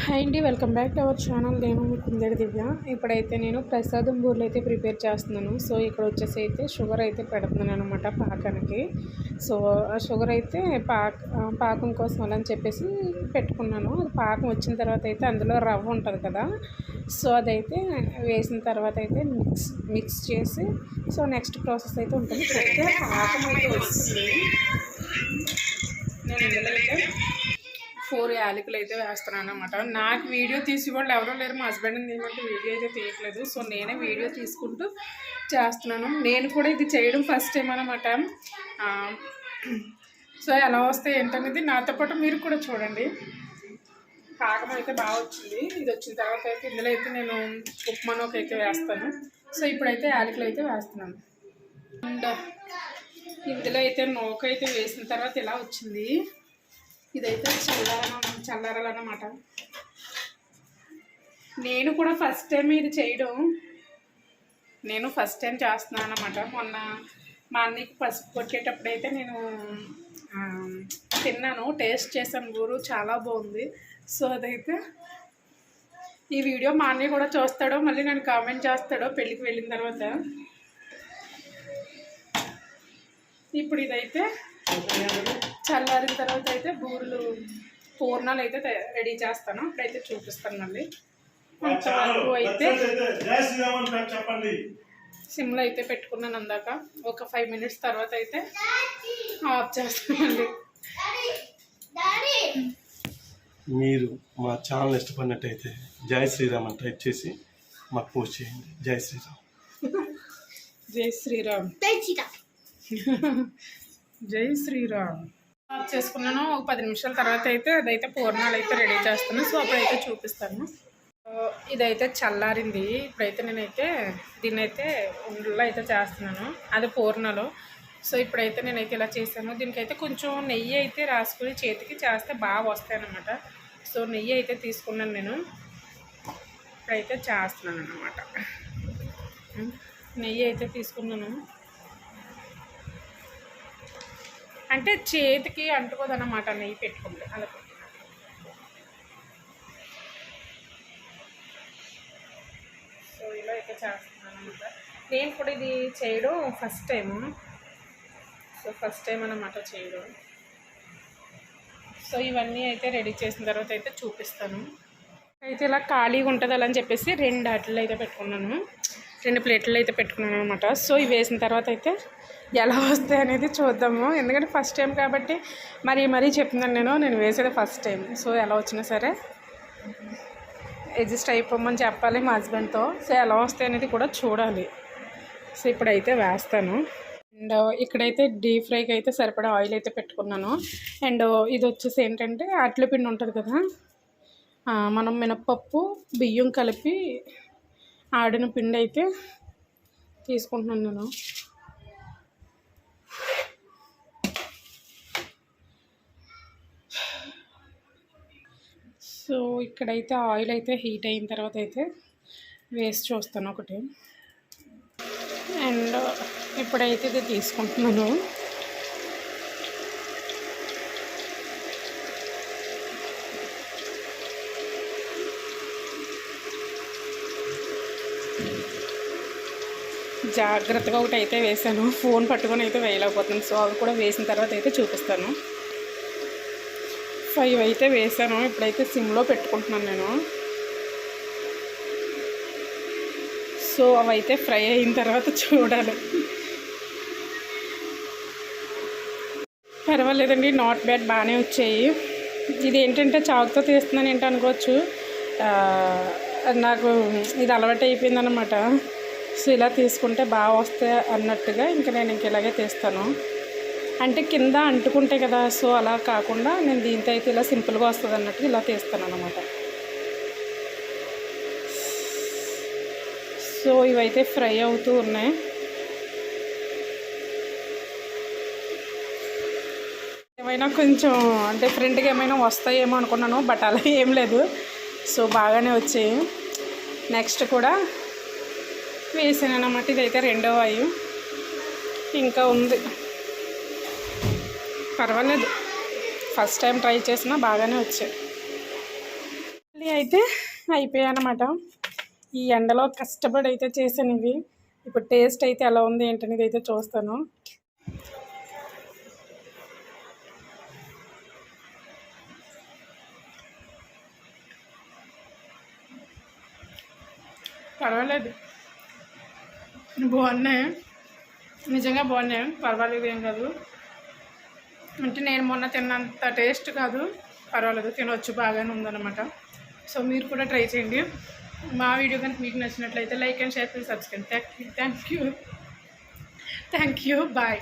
Hi అండి welcome back to our channel నేను మీ కుందేడు దివ్య. ఇప్పుడైతే నేను ప్రసాదం బూర్లు అయితే ప్రిపేర్ చేస్తున్నాను. సో ఇక్కడ వచ్చేసి అయితే షుగర్ అయితే పెడుతున్నాను అనమాట పాకానికి. సో ఆ షుగర్ అయితే పాక పాకం కోసం అని చెప్పేసి పెట్టుకున్నాను. అది పాకం వచ్చిన తర్వాత అయితే అందులో రవ్వ ఉంటుంది కదా. సో అదైతే వేసిన తర్వాత అయితే మిక్స్ మిక్స్ చేసి సో నెక్స్ట్ ప్రాసెస్ అయితే ఉంటుంది. సో అయితే పాకం అయితే వస్తుంది నేను ఇందులో అయితే ఫోర్ యాలకులు అయితే వేస్తున్నాను అనమాట నాకు వీడియో తీసి వాళ్ళు ఎవరో లేరు మా హస్బెండ్ని తీయమంటే వీడియో అయితే తీయట్లేదు. సో నేనే వీడియో తీసుకుంటూ చేస్తున్నాను. నేను కూడా ఇది చేయడం ఫస్ట్ టైం అనమాట సో ఎలా వస్తే ఏంటనేది నాతో పాటు మీరు కూడా చూడండి. పాకం అయితే బాగా వచ్చింది. ఇది వచ్చిన తర్వాత అయితే ఇందులో అయితే నేను ఉప్మానోకి అయితే వేస్తాను. సో ఇప్పుడైతే యాలకులు అయితే వేస్తున్నాను. అండ్ ఇందులో అయితే నోకైతే అయితే వేసిన తర్వాత ఇలా వచ్చింది. ఇదైతే చల్లార చల్లారాలన్నమాట. నేను కూడా ఫస్ట్ టైం ఇది చేయడం. నేను ఫస్ట్ టైం చేస్తున్నాను అనమాట మొన్న మా అన్నయ్యకి పసుపు కొట్టేటప్పుడైతే నేను తిన్నాను. టేస్ట్ చేశాను. ఊరు చాలా బాగుంది. సో అదైతే ఈ వీడియో మా అన్నయ్య కూడా చూస్తాడో మళ్ళీ నేను కామెంట్ చేస్తాడో పెళ్ళికి వెళ్ళిన తర్వాత. ఇప్పుడు ఇదైతే చల్లారిన తర్వాత అయితే బూరెలు పూర్ణాలు అయితే రెడీ చేస్తాను. ఇప్పుడైతే చూపిస్తాను మళ్ళీ. అయితే చెప్పండి. సిమ్లో అయితే పెట్టుకున్నాను అందాక. ఒక ఫైవ్ మినిట్స్ తర్వాత అయితే ఆఫ్ చేస్తానండి. మీరు మా ఛానల్ ఇష్టపడినట్టయితే జై శ్రీరామ్ అని టైప్ చేసి మాకు పోస్ట్ చేయండి. జై శ్రీరామ్. జై శ్రీరామ్. జై శ్రీరామ్. ఆఫ్ చేసుకున్నాను. ఒక పది నిమిషాల తర్వాత అయితే అదైతే పూర్ణాలు అయితే రెడీ చేస్తాను సో అప్పుడైతే చూపిస్తాను. ఇదైతే చల్లారింది. ఇప్పుడైతే నేనైతే దీన్ని అయితే ఉండలో అయితే చేస్తున్నాను. అది పూర్ణలో. సో ఇప్పుడైతే నేనైతే ఇలా చేశాను. దీనికైతే కొంచెం నెయ్యి అయితే రాసుకుని చేతికి చేస్తే బాగా వస్తాయనమాట సో నెయ్యి అయితే తీసుకున్నాను నేను. ఇప్పుడైతే చేస్తున్నాను అన్నమాట hmm. నెయ్యి అయితే తీసుకున్నాను. అంటే చేతికి అంటుకోదన్నమాట నెయ్యి పెట్టుకుంటే. అలా సో ఇలా అయితే చేస్తున్నాను అనమాట నేను కూడా ఇది చేయడం first time so first time అన్నమాట చేయడం. సో ఇవన్నీ అయితే రెడీ చేసిన తర్వాత అయితే చూపిస్తాను. అయితే ఇలా ఖాళీగా ఉంటుంది అలా అని చెప్పేసి రెండు అట్లు అయితే పెట్టుకున్నాను. రెండు ప్లేట్లు అయితే పెట్టుకున్నాను అనమాట సో ఇవి వేసిన తర్వాత అయితే ఎలా వస్తాయి అనేది చూద్దాము. ఎందుకంటే ఫస్ట్ టైం కాబట్టి మరి మరీ చెప్తున్నాను నేను. నేను వేసేది ఫస్ట్ టైం సో ఎలా వచ్చినా సరే అడ్జస్ట్ అయిపోమని చెప్పాలి మా హస్బెండ్తో సో ఎలా వస్తాయి అనేది కూడా చూడాలి. సో ఇప్పుడైతే వేస్తాను. అండ్ ఇక్కడైతే డీప్ ఫ్రైకి అయితే సరిపడా ఆయిల్ అయితే పెట్టుకున్నాను. అండ్ ఇది వచ్చేసి ఏంటంటే అట్ల పిండి ఉంటుంది కదా. మనం మినప్పప్పు బియ్యం కలిపి ఆడిన పిండి అయితే తీసుకుంటున్నాను నేను. సో ఇక్కడైతే ఆయిల్ అయితే హీట్ అయిన తర్వాత అయితే వేస్ట్ చూస్తాను ఒకటి. అండ్ ఇప్పుడైతే ఇది తీసుకుంటున్నాను. జాగ్రత్తగా ఒకటి అయితే వేసాను ఫోన్ పట్టుకొని అయితే వేయలేకపోతున్నాను. సో అవి కూడా వేసిన తర్వాత అయితే చూపిస్తాను. ఫైవ్ అయితే వేసాను ఇప్పుడైతే సిమ్లో పెట్టుకుంటున్నాను నేను. సో అవైతే ఫ్రై అయిన తర్వాత చూడాలి. పర్వాలేదండి నాట్ బ్యాడ్ బాగానే వచ్చాయి. ఇది ఏంటంటే చాకుతో తీస్తున్నాను ఏంటనుకోవచ్చు నాకు ఇది అలవాటు అయిపోయిందనమాట సో ఇలా తీసుకుంటే బాగా వస్తాయి అన్నట్టుగా ఇంకా నేను ఇంక ఇలాగే తీస్తాను. అంటే కింద అంటుకుంటే కదా సో అలా కాకుండా నేను దీంతో అయితే ఇలా సింపుల్గా వస్తుంది అన్నట్టు ఇలా తీస్తాను అనమాట సో ఇవైతే ఫ్రై అవుతూ ఉన్నాయి. ఏమైనా కొంచెం డిఫరెంట్గా ఏమైనా వస్తాయేమో అనుకున్నాను బట్ అలా ఏం లేదు. సో బాగానే వచ్చాయి. నెక్స్ట్ కూడా వేసాను అన్నమాట ఇదైతే రెండో వాయు ఇంకా ఉంది. పర్వాలేదు. ఫస్ట్ టైం ట్రై చేసినా బాగానే వచ్చాయి. మళ్ళీ అయితే అయిపోయానమాట ఈ ఎండలో కష్టపడి అయితే చేశాను ఇవి ఇప్పుడు టేస్ట్ అయితే ఎలా ఉంది ఏంటనేది అయితే చూస్తాను. పర్వాలేదు. బాగున్నాయి. నిజంగా బాగున్నాయి. పర్వాలేదు ఏం కాదు. అంటే నేను మొన్న తిన్నంత టేస్ట్ కాదు. పర్వాలేదు తినవచ్చు బాగానే ఉందన్నమాట. సో మీరు కూడా ట్రై చేయండి. మా వీడియో కనుక మీకు నచ్చినట్లయితే లైక్ అండ్ షేర్ చేసి subscribe. Thank you thank you thank you bye